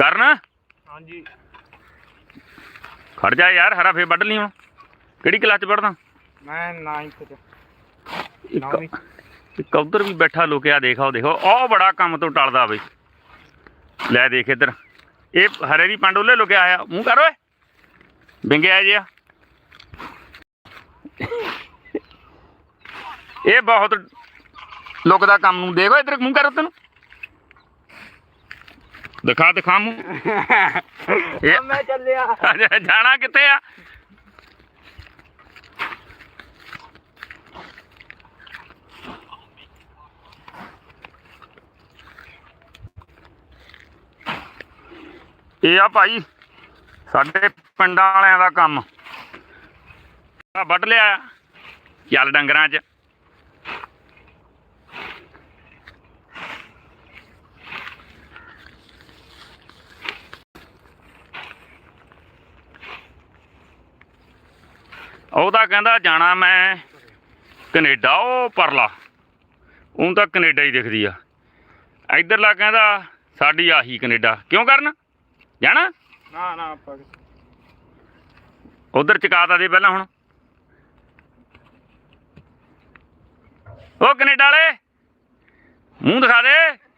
ਕਰਨ? ਹਾਂਜੀ। ਖੜ ਜਾ ਯਾਰ ਹਰਾ ਫੇਰ ਵੱਢ ਲਈ ਹੁਣ। ਕਿਹੜੀ ਕਲਾਸ ਚ ਪੜਦਾ ਮੈਂ 9th ਚ। ਇੱਕ ਉਧਰ ਵੀ ਬੈਠਾ ਲੁਕਿਆ ਦੇਖੋ ਦੇਖੋ। ਉਹ ਬੜਾ ਕੰਮ ਤੋਂ ਟਲਦਾ ਬਈ। ਲੈ ਦੇਖ ਇੱਧਰ। ਇਹ ਹਰੇ ਦੀ ਪੰਡੋਲੇ ਲੁਕਿਆ ਆਇਆ ਮੂੰਹ ਕਰ ਓਏ। ਵਿੰਗਿਆ ਜਿਆ ਇਹ ਬਹੁਤ ਲੁਕਦਾ ਕੰਮ ਨੂੰ। ਦੇਖੋ ਇੱਧਰ ਮੂੰਹ ਕਰ ਤੈਨੂੰ ਦਿਖਾ ਦਿਖਾ ਇਹ ਮੈਂ ਚੱਲਿਆ। ਜਾਣਾ ਕਿੱਥੇ ਆ? ਇਹ ਆ ਭਾਈ ਸਾਡੇ ਪਿੰਡਾਂ ਵਾਲਿਆਂ ਦਾ ਕੰਮ। ਆ ਵੱਢ ਲਿਆ ਚੱਲ ਡੰਗਰਾਂ 'ਚ। ਉਹ ਤਾਂ ਕਹਿੰਦਾ ਜਾਣਾ ਮੈਂ ਕੈਨੇਡਾ ਉਹ ਪਰਲਾ। ਉਹਨੂੰ ਤਾਂ ਕੈਨੇਡਾ ਹੀ ਦਿਖਦੀ ਆ। ਇਧਰਲਾ ਕਹਿੰਦਾ ਸਾਡੀ ਆਹੀ ਕੈਨੇਡਾ। ਕਿਉਂ ਕਰਨ? ਜਾਣਾ? ਨਾ ਨਾ ਉਧਰ ਚਕਾਤਾ ਦੇ ਪਹਿਲਾਂ ਹੁਣ। ਉਹ ਕੈਨੇਡਾ ਵਾਲੇ ਮੂੰਹ ਦਿਖਾ ਦੇ।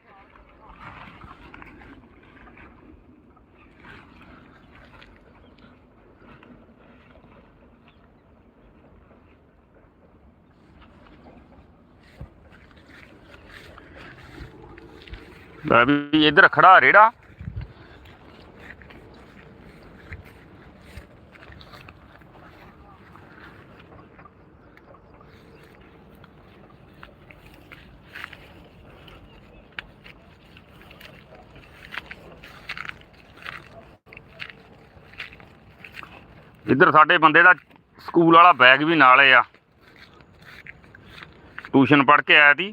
ਲੈ ਵੀ ਇੱਧਰ ਖੜਾ ਰੇੜਾ। ਇੱਧਰ ਸਾਡੇ ਬੰਦੇ ਦਾ ਸਕੂਲ ਵਾਲਾ ਬੈਗ ਵੀ ਨਾਲ ਆ। ਟਿਊਸ਼ਨ ਪੜ੍ਹ ਕੇ ਆਇਆ ਸੀ।